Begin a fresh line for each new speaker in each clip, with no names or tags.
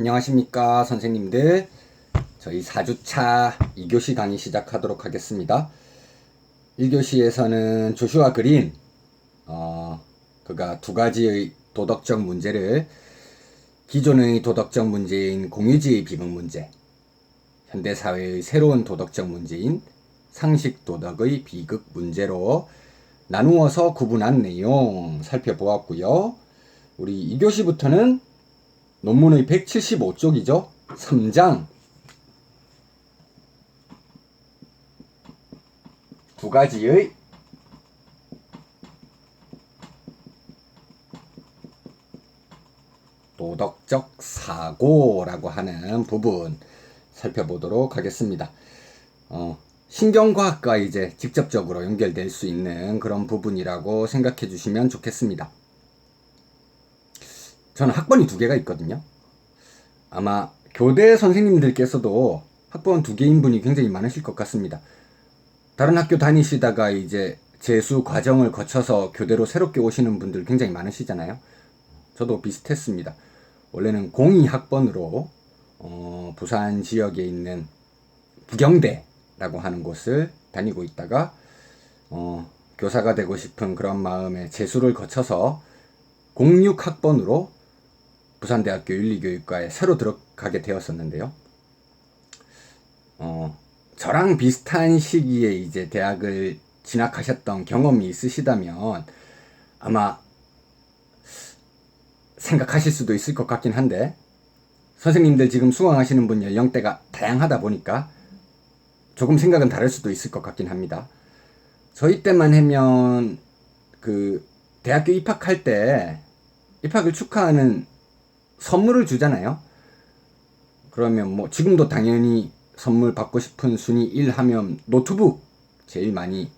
안녕하십니까 선생님들. 저희 4주차 2교시 강의 시작하도록 하겠습니다. 1교시에서는 조슈아 그린 어, 그가 두 가지의 도덕적 문제를 기존의 도덕적 문제인 공유지의 비극 문제 현대사회의 새로운 도덕적 문제인 상식 도덕의 비극 문제로 나누어서 구분한 내용 살펴보았고요. 우리 2교시부터는 논문의 175쪽이죠. 3장 두 가지의 도덕적 사고라고 하는 부분 살펴보도록 하겠습니다. 어, 신경과학과 이제 직접적으로 연결될 수 있는 그런 부분이라고 생각해 주시면 좋겠습니다. 저는 학번이 두 개가 있거든요. 아마 교대 선생님들께서도 학번 두 개인 분이 굉장히 많으실 것 같습니다. 다른 학교 다니시다가 이제 재수 과정을 거쳐서 교대로 새롭게 오시는 분들 굉장히 많으시잖아요. 저도 비슷했습니다. 원래는 공이 학번으로 어, 부산 지역에 있는 부경대라고 하는 곳을 다니고 있다가 어, 교사가 되고 싶은 그런 마음에 재수를 거쳐서 06학번으로 부산대학교 윤리교육과에 새로 들어가게 되었었는데요. 어, 저랑 비슷한 시기에 이제 대학을 진학하셨던 경험이 있으시다면 아마 생각하실 수도 있을 것 같긴 한데 선생님들 지금 수강하시는 분 연령대가 다양하다 보니까 조금 생각은 다를 수도 있을 것 같긴 합니다. 저희 때만 하면 그 대학교 입학할 때 입학을 축하하는 선물을 주잖아요. 그러면 뭐 지금도 당연히 선물 받고 싶은 순위 1 하면 노트북 제일 많이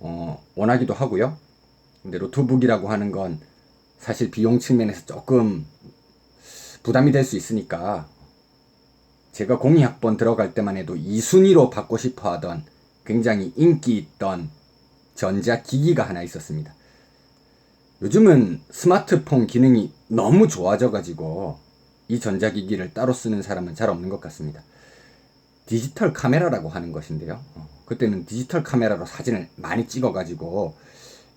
어, 원하기도 하고요. 근데 노트북이라고 하는 건 사실 비용 측면에서 조금 부담이 될 수 있으니까 제가 공이학번 들어갈 때만 해도 2순위로 받고 싶어 하던 굉장히 인기 있던 전자기기가 하나 있었습니다. 요즘은 스마트폰 기능이 너무 좋아져가지고 이 전자기기를 따로 쓰는 사람은 잘 없는 것 같습니다. 디지털 카메라라고 하는 것인데요. 어, 그때는 디지털 카메라로 사진을 많이 찍어가지고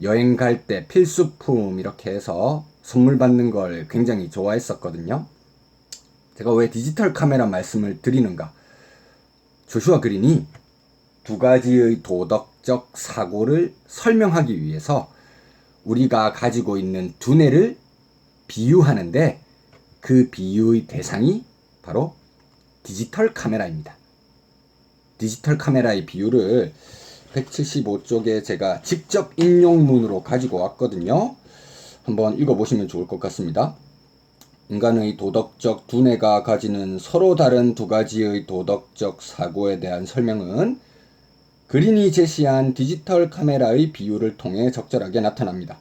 여행 갈 때 필수품 이렇게 해서 선물 받는 걸 굉장히 좋아했었거든요. 제가 왜 디지털 카메라 말씀을 드리는가? 조슈아 그린이 두 가지의 도덕적 사고를 설명하기 위해서 우리가 가지고 있는 두뇌를 비유하는데 그 비유의 대상이 바로 디지털 카메라입니다. 디지털 카메라의 비유를 175쪽에 제가 직접 인용문으로 가지고 왔거든요. 한번 읽어보시면 좋을 것 같습니다. 인간의 도덕적 두뇌가 가지는 서로 다른 두 가지의 도덕적 사고에 대한 설명은 그린이 제시한 디지털 카메라의 비유를 통해 적절하게 나타납니다.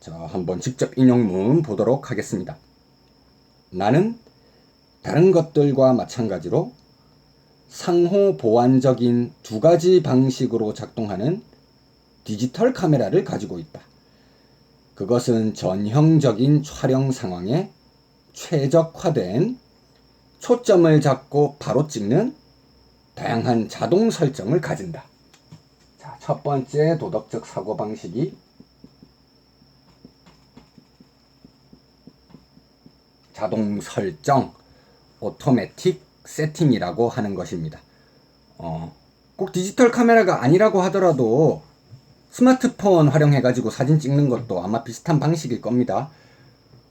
자, 한번 직접 인용문 보도록 하겠습니다. 나는 다른 것들과 마찬가지로 상호 보완적인 두 가지 방식으로 작동하는 디지털 카메라를 가지고 있다. 그것은 전형적인 촬영 상황에 최적화된 초점을 잡고 바로 찍는 다양한 자동 설정을 가진다. 첫 번째 도덕적 사고방식이 자동 설정, 오토매틱 세팅이라고 하는 것입니다. 어, 꼭 디지털 카메라가 아니라고 하더라도 스마트폰 활용해가지고 사진 찍는 것도 아마 비슷한 방식일 겁니다.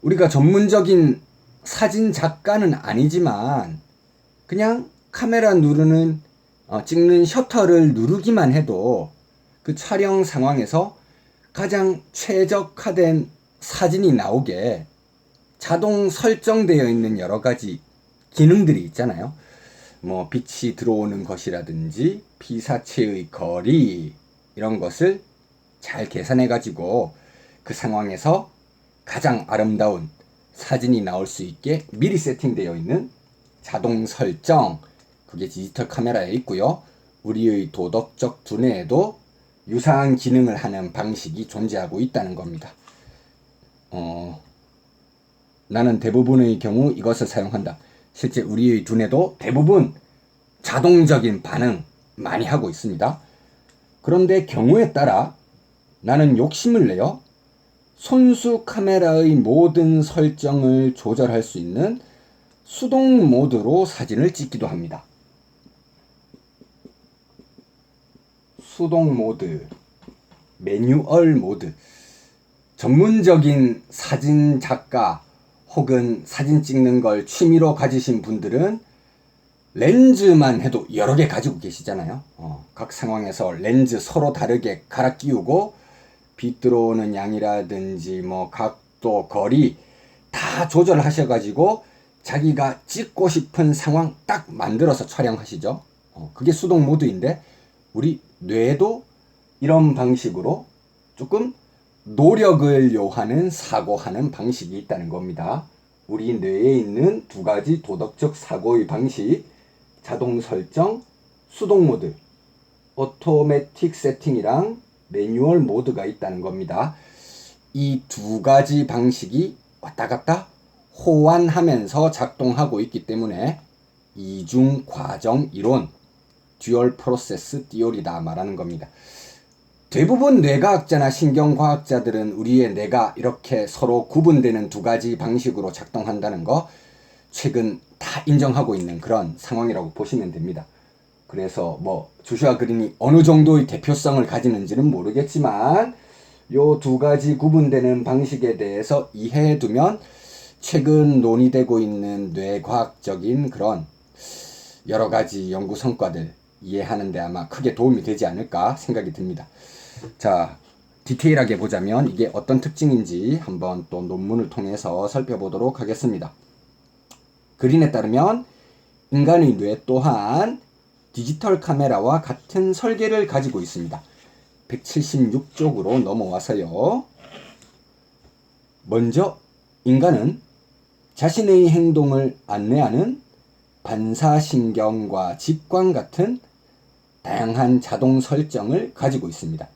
우리가 전문적인 사진 작가는 아니지만 그냥 카메라 누르는 어, 찍는 셔터를 누르기만 해도 그 촬영 상황에서 가장 최적화된 사진이 나오게 자동 설정되어 있는 여러 가지 기능들이 있잖아요. 뭐 빛이 들어오는 것이라든지 피사체의 거리 이런 것을 잘 계산해 가지고 그 상황에서 가장 아름다운 사진이 나올 수 있게 미리 세팅되어 있는 자동 설정 그게 디지털 카메라에 있고요. 우리의 도덕적 두뇌에도 유사한 기능을 하는 방식이 존재하고 있다는 겁니다. 어, 나는 대부분의 경우 이것을 사용한다. 실제 우리의 두뇌도 대부분 자동적인 반응 많이 하고 있습니다. 그런데 경우에 따라 나는 욕심을 내어 손수 카메라의 모든 설정을 조절할 수 있는 수동 모드로 사진을 찍기도 합니다. 수동 모드, 매뉴얼 모드. 전문적인 사진 작가 혹은 사진 찍는 걸 취미로 가지신 분들은 렌즈만 해도 여러 개 가지고 계시잖아요. 어, 각 상황에서 렌즈 서로 다르게 갈아 끼우고 빛 들어오는 양이라든지 뭐 각도, 거리 다 조절하셔가지고 자기가 찍고 싶은 상황 딱 만들어서 촬영하시죠. 어, 그게 수동 모드인데 우리 뇌도 이런 방식으로 조금 노력을 요하는 사고하는 방식이 있다는 겁니다. 우리 뇌에 있는 두 가지 도덕적 사고의 방식, 자동 설정, 수동 모드, 오토매틱 세팅이랑 매뉴얼 모드가 있다는 겁니다. 이 두 가지 방식이 왔다 갔다 호환하면서 작동하고 있기 때문에 이중 과정 이론, 듀얼 프로세스 띠오리다 말하는 겁니다. 대부분 뇌과학자나 신경과학자들은 우리의 뇌가 이렇게 서로 구분되는 두 가지 방식으로 작동한다는 거 최근 다 인정하고 있는 그런 상황이라고 보시면 됩니다. 그래서 뭐 조슈아 그린이 어느 정도의 대표성을 가지는지는 모르겠지만 요 두 가지 구분되는 방식에 대해서 이해해 두면 최근 논의되고 있는 뇌과학적인 그런 여러 가지 연구 성과들 이해하는데 아마 크게 도움이 되지 않을까 생각이 듭니다. 자, 디테일하게 보자면 이게 어떤 특징인지 한번 또 논문을 통해서 살펴보도록 하겠습니다. 그린에 따르면 인간의 뇌 또한 디지털 카메라와 같은 설계를 가지고 있습니다. 176쪽으로 넘어와서요. 먼저 인간은 자신의 행동을 안내하는 반사신경과 직관 같은 다양한 자동 설정을 가지고 있습니다.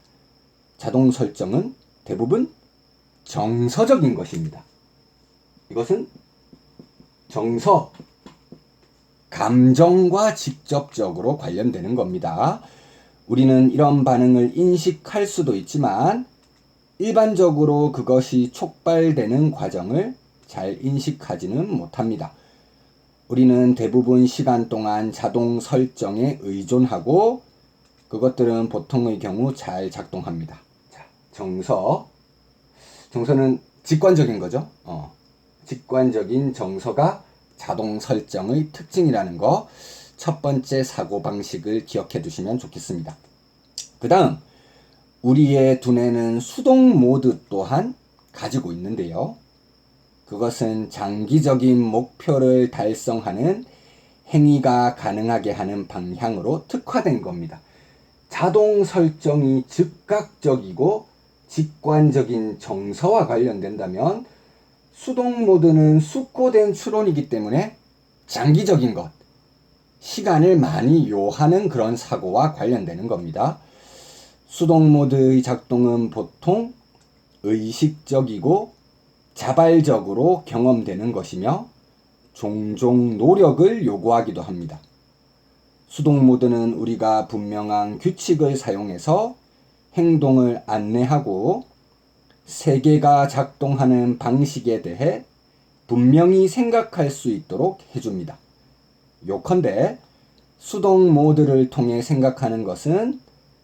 자동 설정은 대부분 정서적인 것입니다. 이것은 정서, 감정과 직접적으로 관련되는 겁니다. 우리는 이런 반응을 인식할 수도 있지만 일반적으로 그것이 촉발되는 과정을 잘 인식하지는 못합니다. 우리는 대부분 시간 동안 자동 설정에 의존하고 그것들은 보통의 경우 잘 작동합니다. 자, 정서. 정서는 직관적인 거죠. 어, 직관적인 정서가 자동 설정의 특징이라는 거 첫 번째 사고 방식을 기억해 두시면 좋겠습니다. 그 다음, 우리의 두뇌는 수동 모드 또한 가지고 있는데요. 그것은 장기적인 목표를 달성하는 행위가 가능하게 하는 방향으로 특화된 겁니다. 자동 설정이 즉각적이고 직관적인 정서와 관련된다면 수동 모드는 숙고된 추론이기 때문에 장기적인 것, 시간을 많이 요하는 그런 사고와 관련되는 겁니다. 수동 모드의 작동은 보통 의식적이고 자발적으로 경험되는 것이며 종종 노력을 요구하기도 합니다. 수동 모드는 우리가 분명한 규칙을 사용해서 행동을 안내하고 세계가 작동하는 방식에 대해 분명히 생각할 수 있도록 해줍니다. 요컨대 수동 모드를 통해 생각하는 것은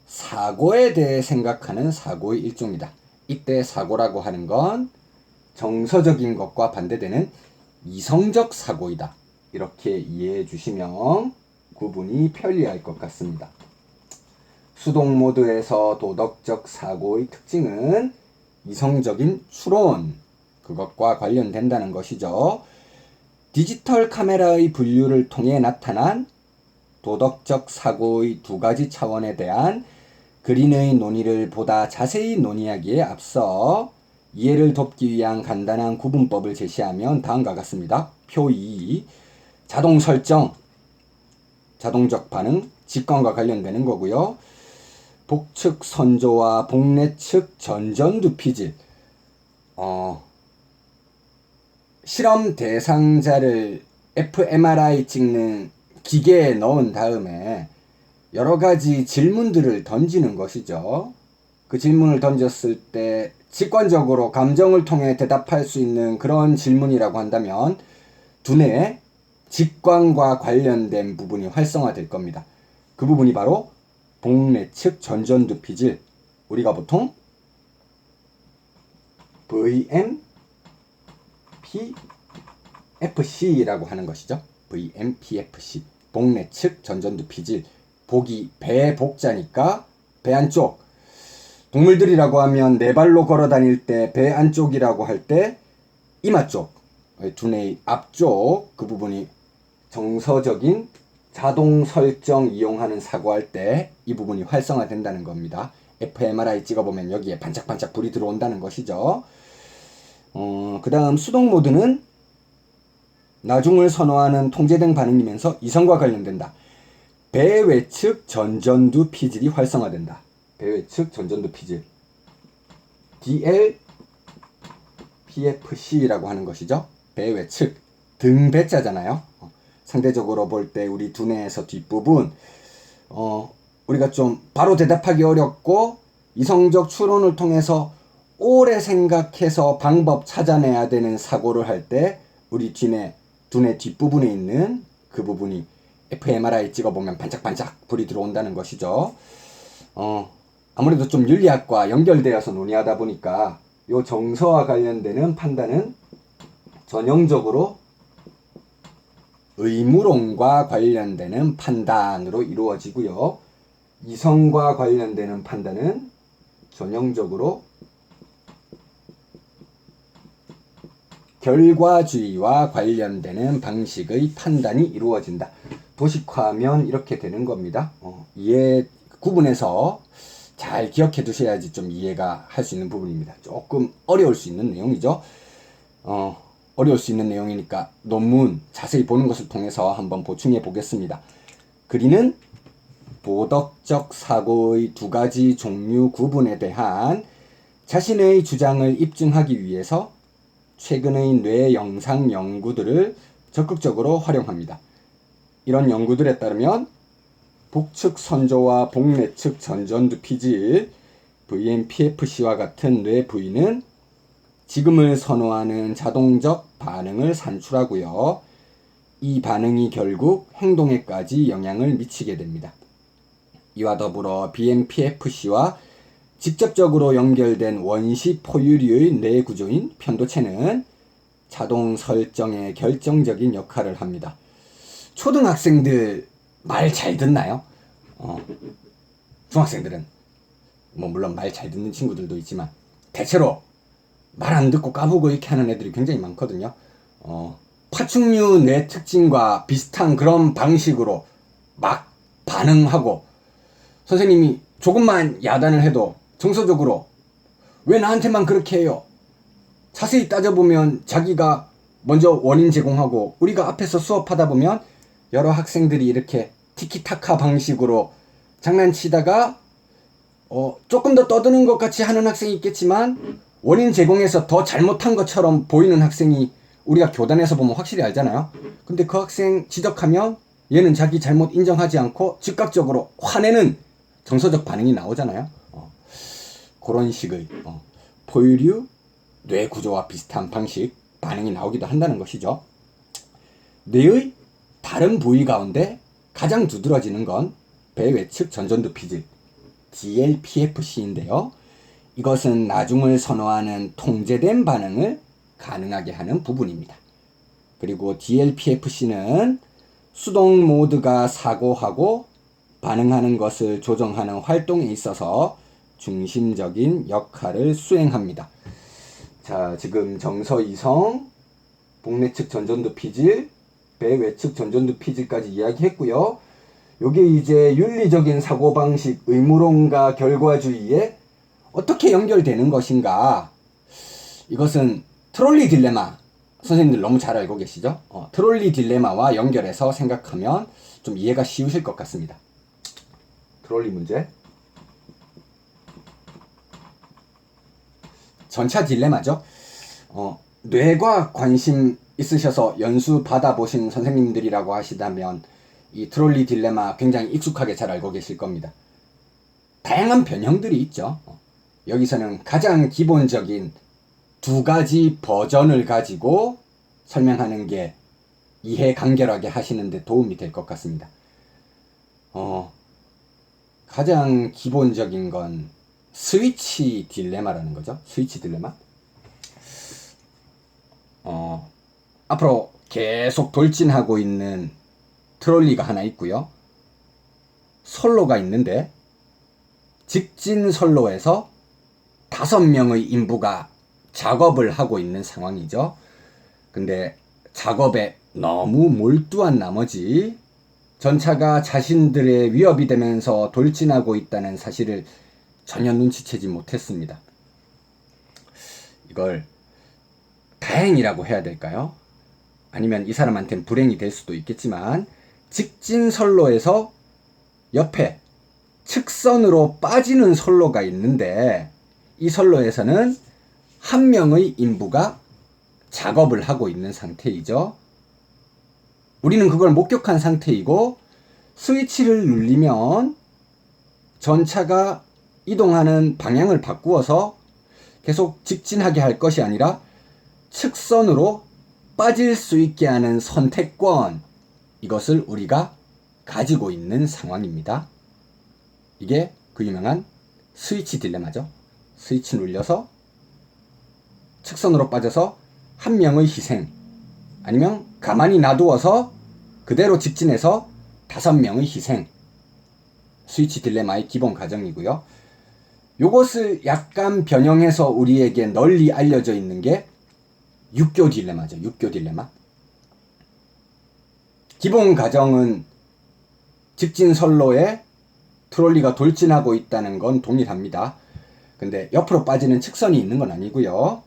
사고에 대해 생각하는 사고의 일종이다. 이때 사고라고 하는 건 정서적인 것과 반대되는 이성적 사고이다. 이렇게 이해해 주시면 구분이 편리할 것 같습니다. 수동 모드에서 도덕적 사고의 특징은 이성적인 추론, 그것과 관련된다는 것이죠. 디지털 카메라의 분류를 통해 나타난 도덕적 사고의 두 가지 차원에 대한 그린의 논의를 보다 자세히 논의하기에 앞서 이해를 돕기 위한 간단한 구분법을 제시하면 다음과 같습니다. 표 2. 자동 설정, 자동적 반응, 직관과 관련되는 거고요. 복측 선조와 복내 측 전전두피질. 어, 실험 대상자를 fMRI 찍는 기계에 넣은 다음에 여러 가지 질문들을 던지는 것이죠. 그 질문을 던졌을 때 직관적으로 감정을 통해 대답할 수 있는 그런 질문이라고 한다면 두뇌의 직관과 관련된 부분이 활성화될 겁니다. 그 부분이 바로 복내 측 전전두피질 우리가 보통 VM PFC라고 하는 것이죠. VMPFC 복내 측 전전두피질 복이 배 복자니까 배 안쪽 동물들이라고 하면 네 발로 걸어 다닐 때 배 안쪽이라고 할 때 이마 쪽 두뇌 앞쪽 그 부분이 정서적인 자동 설정 이용하는 사고할 때 이 부분이 활성화된다는 겁니다. fMRI 찍어보면 여기에 반짝반짝 불이 들어온다는 것이죠. 어, 그 다음 수동 모드는 나중을 선호하는 통제된 반응이면서 이성과 관련된다. 배 외측 전전두 피질이 활성화된다. 배외측 전전두 피질. DL PFC라고 하는 것이죠. 배외측 등 배자잖아요. 어, 상대적으로 볼 때 우리 두뇌에서 뒷부분 어, 우리가 좀 바로 대답하기 어렵고 이성적 추론을 통해서 오래 생각해서 방법 찾아내야 되는 사고를 할 때 우리 뒤뇌 두뇌 뒷부분에 있는 그 부분이 fMRI 찍어보면 반짝반짝 불이 들어온다는 것이죠. 어, 아무래도 좀 윤리학과 연결되어서 논의하다 보니까 요 정서와 관련되는 판단은 전형적으로 의무론과 관련되는 판단으로 이루어지고요. 이성과 관련되는 판단은 전형적으로 결과주의와 관련되는 방식의 판단이 이루어진다. 도식화하면 이렇게 되는 겁니다. 어, 이해 구분해서 잘 기억해 두셔야지 좀 이해가 할 수 있는 부분입니다. 조금 어려울 수 있는 내용이죠. 어, 어려울 수 있는 내용이니까 논문 자세히 보는 것을 통해서 한번 보충해 보겠습니다. 그리는 도덕적 사고의 두 가지 종류 구분에 대한 자신의 주장을 입증하기 위해서 최근의 뇌 영상 연구들을 적극적으로 활용합니다. 이런 연구들에 따르면 북측 선조와 복내측 전전두 피질 VMPFC와 같은 뇌 부위는 지금을 선호하는 자동적 반응을 산출하고요. 이 반응이 결국 행동에까지 영향을 미치게 됩니다. 이와 더불어 BMPFC와 직접적으로 연결된 원시 포유류의 뇌 구조인 편도체는 자동 설정에 결정적인 역할을 합니다. 초등학생들 말 잘 듣나요? 어, 중학생들은 뭐 물론 말 잘 듣는 친구들도 있지만 대체로 말 안 듣고 까부고 이렇게 하는 애들이 굉장히 많거든요. 어, 파충류 뇌 특징과 비슷한 그런 방식으로 막 반응하고 선생님이 조금만 야단을 해도 정서적으로 왜 나한테만 그렇게 해요? 자세히 따져보면 자기가 먼저 원인 제공하고 우리가 앞에서 수업하다 보면 여러 학생들이 이렇게 티키타카 방식으로 장난치다가 어, 조금 더 떠드는 것 같이 하는 학생이 있겠지만 원인 제공에서 더 잘못한 것처럼 보이는 학생이 우리가 교단에서 보면 확실히 알잖아요. 근데 그 학생 지적하면 얘는 자기 잘못 인정하지 않고 즉각적으로 화내는 정서적 반응이 나오잖아요. 어, 그런 식의 어, 포유류 뇌 구조와 비슷한 방식 반응이 나오기도 한다는 것이죠. 뇌의 다른 부위 가운데 가장 두드러지는 건 배외측 전전두 피질 DLPFC인데요. 이것은 나중을 선호하는 통제된 반응을 가능하게 하는 부분입니다. 그리고 DLPFC는 수동 모드가 사고하고 반응하는 것을 조정하는 활동에 있어서 중심적인 역할을 수행합니다. 자, 지금 정서 이성, 복내측 전전두 피질, 배 외측 전전두 피질까지 이야기했고요. 요게 이제 윤리적인 사고방식, 의무론과 결과주의에 어떻게 연결되는 것인가? 이것은 트롤리 딜레마. 선생님들 너무 잘 알고 계시죠? 어, 트롤리 딜레마와 연결해서 생각하면 좀 이해가 쉬우실 것 같습니다. 트롤리 문제. 전차 딜레마죠. 어, 뇌과학 관심 있으셔서 연수 받아보신 선생님들이라고 하시다면 이 트롤리 딜레마 굉장히 익숙하게 잘 알고 계실 겁니다. 다양한 변형들이 있죠. 여기서는 가장 기본적인 두 가지 버전을 가지고 설명하는 게 이해 간결하게 하시는데 도움이 될 것 같습니다. 어, 가장 기본적인 건 스위치 딜레마라는 거죠. 스위치 딜레마. 어, 앞으로 계속 돌진하고 있는 트롤리가 하나 있고요. 선로가 있는데 직진 선로에서 다섯 명의 인부가 작업을 하고 있는 상황이죠. 근데 작업에 너무 몰두한 나머지 전차가 자신들의 위협이 되면서 돌진하고 있다는 사실을 전혀 눈치채지 못했습니다. 이걸 다행이라고 해야 될까요? 아니면 이 사람한테는 불행이 될 수도 있겠지만 직진 선로에서 옆에 측선으로 빠지는 선로가 있는데 이 선로에서는 한 명의 인부가 작업을 하고 있는 상태이죠. 우리는 그걸 목격한 상태이고 스위치를 눌리면 전차가 이동하는 방향을 바꾸어서 계속 직진하게 할 것이 아니라 측선으로 빠질 수 있게 하는 선택권 이것을 우리가 가지고 있는 상황입니다. 이게 그 유명한 스위치 딜레마죠. 스위치 눌려서 측선으로 빠져서 한 명의 희생 아니면 가만히 놔두어서 그대로 직진해서 다섯 명의 희생 스위치 딜레마의 기본 과정이고요. 요것을 약간 변형해서 우리에게 널리 알려져 있는 게 육교 딜레마죠. 육교 딜레마. 기본 가정은 직진 선로에 트롤리가 돌진하고 있다는 건 동일합니다. 근데 옆으로 빠지는 측선이 있는 건 아니고요.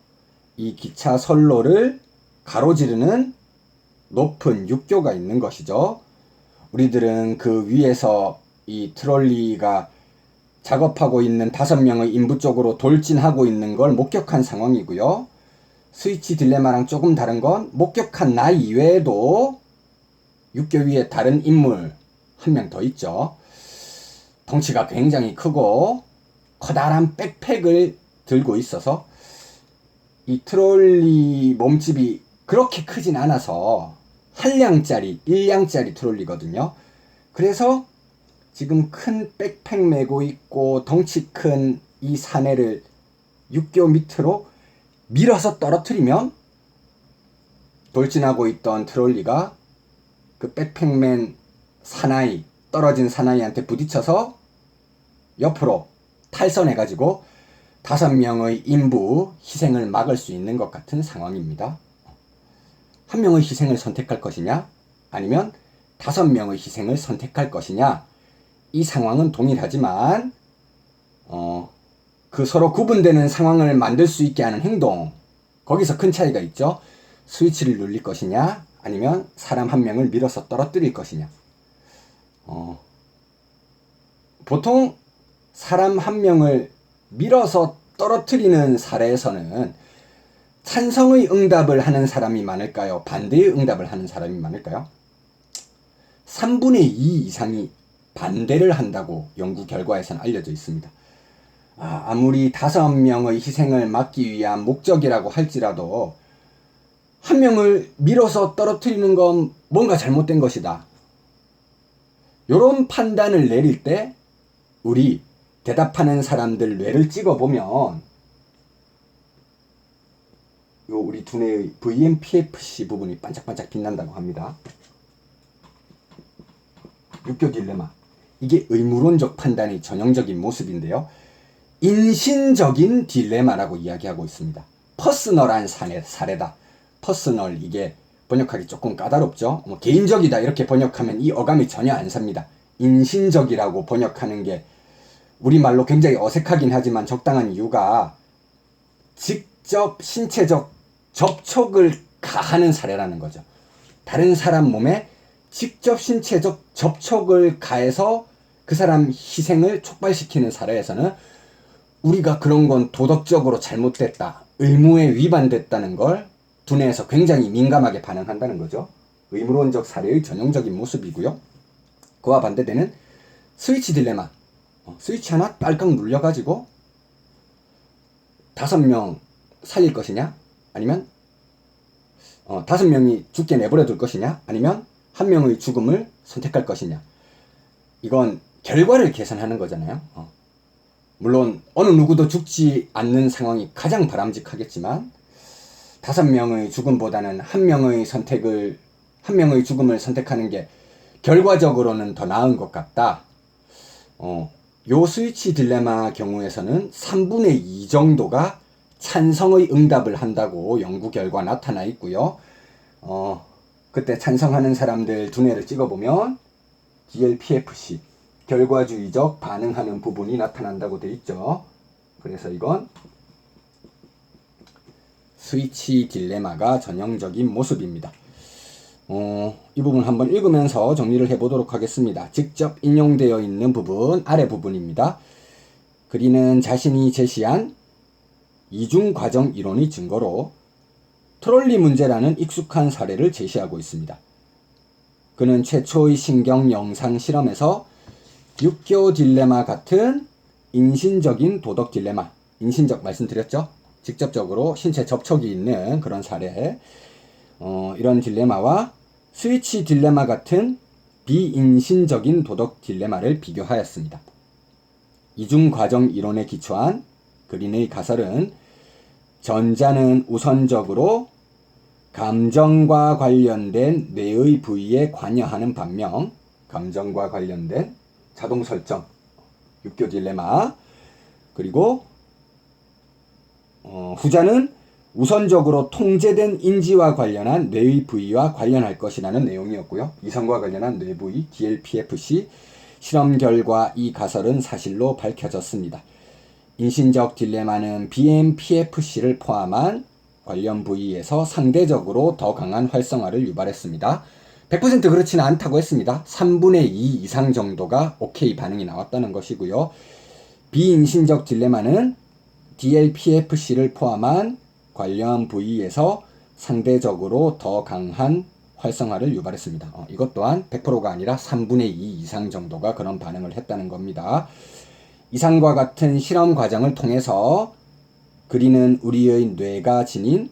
이 기차 선로를 가로지르는 높은 육교가 있는 것이죠. 우리들은 그 위에서 이 트롤리가 작업하고 있는 다섯 명의 인부 쪽으로 돌진하고 있는 걸 목격한 상황이고요. 스위치 딜레마랑 조금 다른 건 목격한 나 이외에도 육교 위에 다른 인물 한 명 더 있죠. 덩치가 굉장히 크고 커다란 백팩을 들고 있어서 이 트롤리 몸집이 그렇게 크진 않아서 한량짜리, 1량짜리 트롤리거든요. 그래서 지금 큰 백팩 메고 있고 덩치 큰 이 사내를 육교 밑으로 밀어서 떨어뜨리면 돌진하고 있던 트롤리가 그 백팩맨 사나이 떨어진 사나이한테 부딪혀서 옆으로 탈선해가지고 다섯 명의 인부 희생을 막을 수 있는 것 같은 상황입니다. 한 명의 희생을 선택할 것이냐, 아니면 다섯 명의 희생을 선택할 것이냐, 이 상황은 동일하지만, 어, 그 서로 구분되는 상황을 만들 수 있게 하는 행동, 거기서 큰 차이가 있죠. 스위치를 눌릴 것이냐, 아니면 사람 한 명을 밀어서 떨어뜨릴 것이냐. 어, 보통 사람 한 명을 밀어서 떨어뜨리는 사례에서는 찬성의 응답을 하는 사람이 많을까요? 반대의 응답을 하는 사람이 많을까요? 3분의 2 이상이 반대를 한다고 연구 결과에서는 알려져 있습니다. 아, 아무리 다섯 명의 희생을 막기 위한 목적이라고 할지라도 한 명을 밀어서 떨어뜨리는 건 뭔가 잘못된 것이다. 이런 판단을 내릴 때 우리 대답하는 사람들 뇌를 찍어보면 요 우리 두뇌의 VMPFC 부분이 반짝반짝 빛난다고 합니다. 육교 딜레마. 이게 의무론적 판단의 전형적인 모습인데요. 인신적인 딜레마라고 이야기하고 있습니다. 퍼스널한 사례, 사례다. 퍼스널 이게 번역하기 조금 까다롭죠. 뭐 개인적이다 이렇게 번역하면 이 어감이 전혀 안 삽니다. 인신적이라고 번역하는 게 우리말로 굉장히 어색하긴 하지만 적당한 이유가 직접 신체적 접촉을 가하는 사례라는 거죠. 다른 사람 몸에 직접 신체적 접촉을 가해서 그 사람 희생을 촉발시키는 사례에서는 우리가 그런 건 도덕적으로 잘못됐다, 의무에 위반됐다는 걸 두뇌에서 굉장히 민감하게 반응한다는 거죠. 의무론적 사례의 전형적인 모습이고요. 그와 반대되는 스위치 딜레마. 어, 스위치 하나 딸깍 눌려가지고 다섯 명 살릴 것이냐? 아니면 어, 다섯 명이 죽게 내버려 둘 것이냐? 아니면 한 명의 죽음을 선택할 것이냐? 이건 결과를 계산하는 거잖아요. 어. 물론 어느 누구도 죽지 않는 상황이 가장 바람직하겠지만 다섯 명의 죽음보다는 한 명의 선택을 한 명의 죽음을 선택하는 게 결과적으로는 더 나은 것 같다. 어, 요 스위치 딜레마 경우에서는 3분의 2 정도가 찬성의 응답을 한다고 연구 결과 나타나 있고요. 어, 그때 찬성하는 사람들 두뇌를 찍어보면 DLPFC 결과주의적 반응하는 부분이 나타난다고 돼 있죠. 그래서 이건 스위치 딜레마가 전형적인 모습입니다. 어, 이 부분 한번 읽으면서 정리를 해보도록 하겠습니다. 직접 인용되어 있는 부분 아래 부분입니다. 그리는 자신이 제시한 이중 과정 이론의 증거로 트롤리 문제라는 익숙한 사례를 제시하고 있습니다. 그는 최초의 신경 영상 실험에서 육교 딜레마 같은 인신적인 도덕 딜레마, 인신적 말씀드렸죠? 직접적으로 신체 접촉이 있는 그런 사례, 어, 이런 딜레마와 스위치 딜레마 같은 비인신적인 도덕 딜레마를 비교하였습니다. 이중 과정 이론에 기초한 그린의 가설은 전자는 우선적으로 감정과 관련된 뇌의 부위에 관여하는 반면 감정과 관련된 자동 설정, 육교 딜레마 그리고 어, 후자는 우선적으로 통제된 인지와 관련한 뇌의 부위와 관련할 것이라는 내용이었고요. 이성과 관련한 뇌 부위 DLPFC 실험 결과 이 가설은 사실로 밝혀졌습니다. 인신적 딜레마는 BMPFC를 포함한 관련 부위에서 상대적으로 더 강한 활성화를 유발했습니다. 100% 그렇지는 않다고 했습니다. 3분의 2 이상 정도가 오케이 반응이 나왔다는 것이고요. 비인신적 딜레마는 DLPFC를 포함한 관련 부위에서 상대적으로 더 강한 활성화를 유발했습니다. 어, 이것 또한 100%가 아니라 3분의 2 이상 정도가 그런 반응을 했다는 겁니다. 이상과 같은 실험 과정을 통해서 그리는 우리의 뇌가 지닌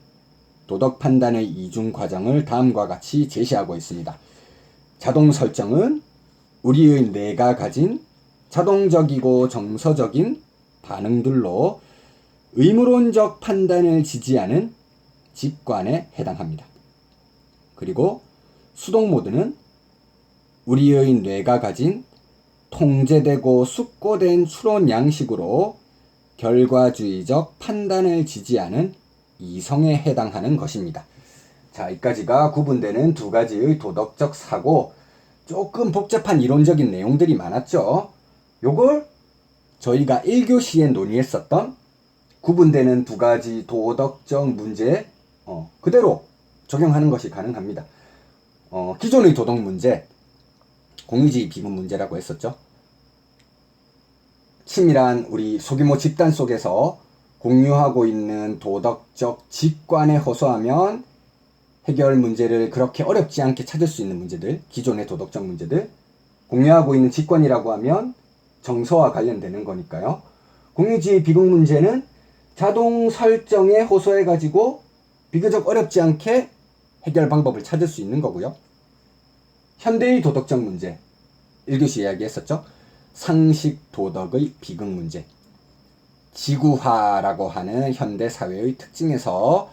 도덕 판단의 이중 과정을 다음과 같이 제시하고 있습니다. 자동 설정은 우리의 뇌가 가진 자동적이고 정서적인 반응들로 의무론적 판단을 지지하는 직관에 해당합니다. 그리고 수동 모드는 우리의 뇌가 가진 통제되고 숙고된 추론 양식으로 결과주의적 판단을 지지하는 이성에 해당하는 것입니다. 자, 여기까지가 구분되는 두 가지의 도덕적 사고, 조금 복잡한 이론적인 내용들이 많았죠. 요걸 저희가 1교시에 논의했었던 구분되는 두 가지 도덕적 문제 어, 그대로 적용하는 것이 가능합니다. 어, 기존의 도덕 문제, 공유주의 비문 문제라고 했었죠. 치밀한 우리 소규모 집단 속에서 공유하고 있는 도덕적 직관에 호소하면 해결 문제를 그렇게 어렵지 않게 찾을 수 있는 문제들, 기존의 도덕적 문제들, 공유하고 있는 직관이라고 하면 정서와 관련되는 거니까요. 공유주의 비극 문제는 자동 설정에 호소해가지고 비교적 어렵지 않게 해결 방법을 찾을 수 있는 거고요. 현대의 도덕적 문제, 1교시 이야기했었죠. 상식 도덕의 비극 문제. 지구화라고 하는 현대 사회의 특징에서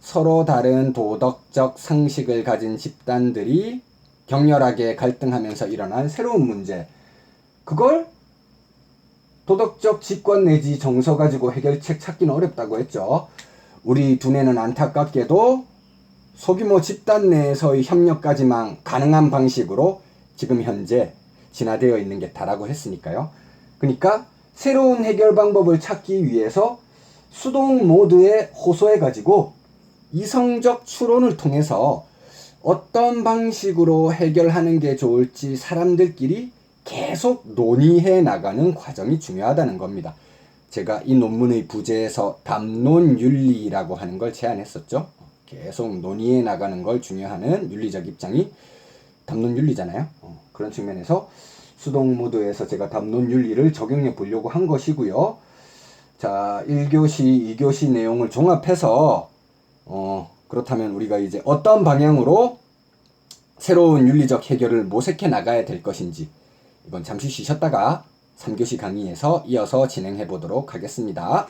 서로 다른 도덕적 상식을 가진 집단들이 격렬하게 갈등하면서 일어난 새로운 문제. 그걸 도덕적 직권 내지 정서 가지고 해결책 찾기는 어렵다고 했죠. 우리 두뇌는 안타깝게도 소규모 집단 내에서의 협력까지만 가능한 방식으로 지금 현재 진화되어 있는 게 다라고 했으니까요. 그러니까 새로운 해결 방법을 찾기 위해서 수동 모드에 호소해 가지고 이성적 추론을 통해서 어떤 방식으로 해결하는 게 좋을지 사람들끼리 계속 논의해 나가는 과정이 중요하다는 겁니다. 제가 이 논문의 부제에서 담론 윤리라고 하는 걸 제안했었죠. 계속 논의해 나가는 걸 중요하는 윤리적 입장이 담론 윤리잖아요. 어, 그런 측면에서 수동 모드에서 제가 담론 윤리를 적용해 보려고 한 것이고요. 자, 1교시, 2교시 내용을 종합해서 어, 그렇다면 우리가 이제 어떤 방향으로 새로운 윤리적 해결을 모색해 나가야 될 것인지 이건 잠시 쉬셨다가 3교시 강의에서 이어서 진행해 보도록 하겠습니다.